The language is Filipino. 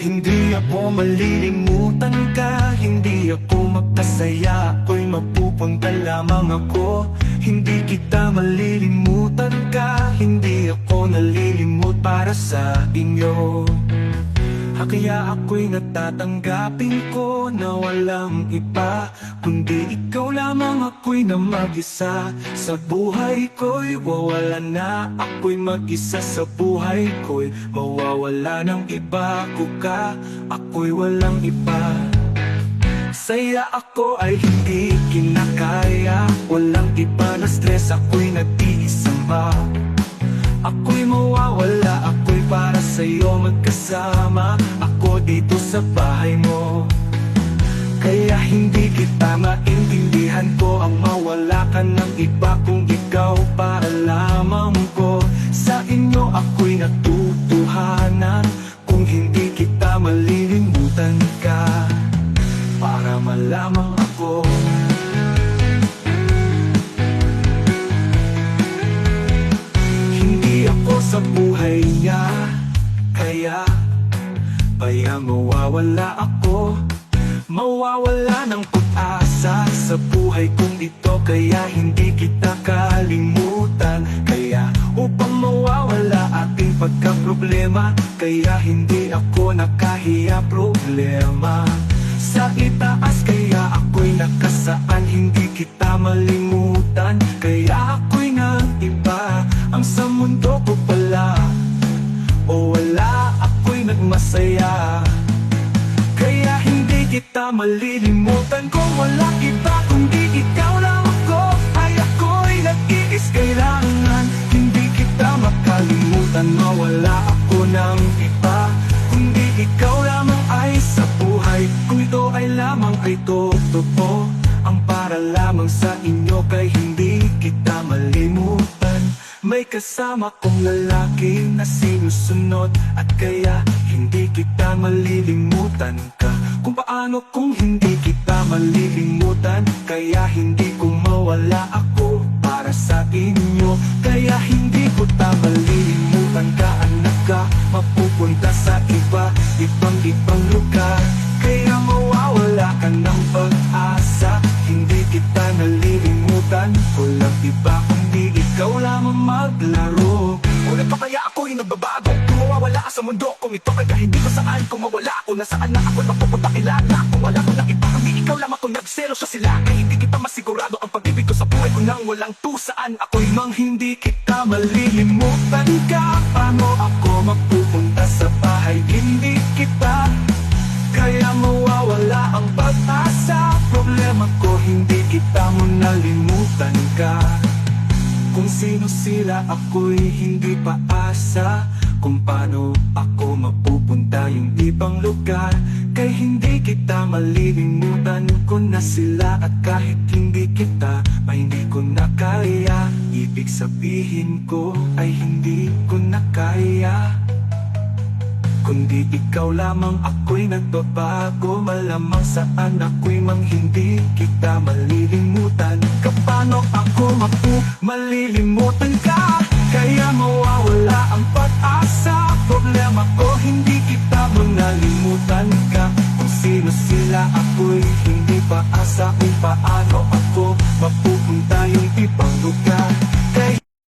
Hindi ako malilimutan ka Hindi ako magkasaya Ako'y mapupunta lamang ako. Hindi kita malilimutan ka Hindi ako nalilimut para sa inyo Kaya ako'y natatanggapin ko na walang iba Kundi ikaw lamang ako'y na mag-isa. Sa buhay ko'y wawala na Ako'y mag-isa. Sa buhay ko'y Mawawala ng iba. Ko ka Ako'y walang iba. Saya ako ay hindi kinakaya Walang iba na stress. Ako'y nag-iisama mo. Kaya hindi kita maintindihan ko Ang mawala ka ng iba kung ikaw para lamang ko. Sa inyo ako'y natutuhanan Kung hindi kita malilimutan ka. Para malamang ako. Hindi ako sa buhay niya Kaya Kaya mawawala Mawawala ng pag-asa Sa buhay kong ito Kaya hindi kita kalimutan. Kaya upang mawawala ating pagkaproblema Kaya hindi ako nakahiya problema kita malilimutan Kung wala iba kundi ikaw lang ako. Ay ako'y nag-iis kailangan Hindi kita makalimutan Mawala ako ng iba. Kundi ikaw lamang ay sa buhay Kung ito ay lamang ay totoo. Ang para lamang sa inyo Kay hindi kita malimutan. May kasama kong lalaki na sinusunod. At kaya hindi kita malilimutan Kung paano kung hindi kita malilimutan Kaya hindi ko mawala ako para sa inyo. Kaya hindi ko ta malilimutan ka Anak ka, mapupunta sa iba Ibang ibang lugar. Kaya mawawala ka ng pag-asa Hindi kita nalilimutan. Walang iba kundi ikaw lamang maglaro. Una pa kaya ako'y nagbabago sa mundo Kung ito kaya hindi ko saan Kung mawala ako nasaan na ako'y mapupunta kilala. Kung wala ko ng iba Kundi ikaw lamang kung nagselo sa sila. Kaya hindi kita masigurado Ang pag-ibig ko sa buhay ko nang walang tusaan. Ako'y mang hindi kita malilimutan. Ka Paano ako mapupunta sa bahay? Hindi kita kaya mawawala ang pag-asa. Problema ko hindi kita mo nalimutan ka. Kung sino sila ako'y hindi paasa Kung paano ako mapupunta yung ibang lugar. Kay hindi kita malilimutan ko na sila At kahit hindi kita ay hindi ko na kaya. Ibig sabihin ko ay hindi ko na kaya. Kundi ikaw lamang ako'y nagbabago. Malamang saan ako'y mang hindi kita malilimutan. Kapano ako mapu malilimutan ka Problema ko hindi kita manalimutan ka. Kung sino sila ako'y hindi paasa Kung paano ako mapupunta yung ibang lugar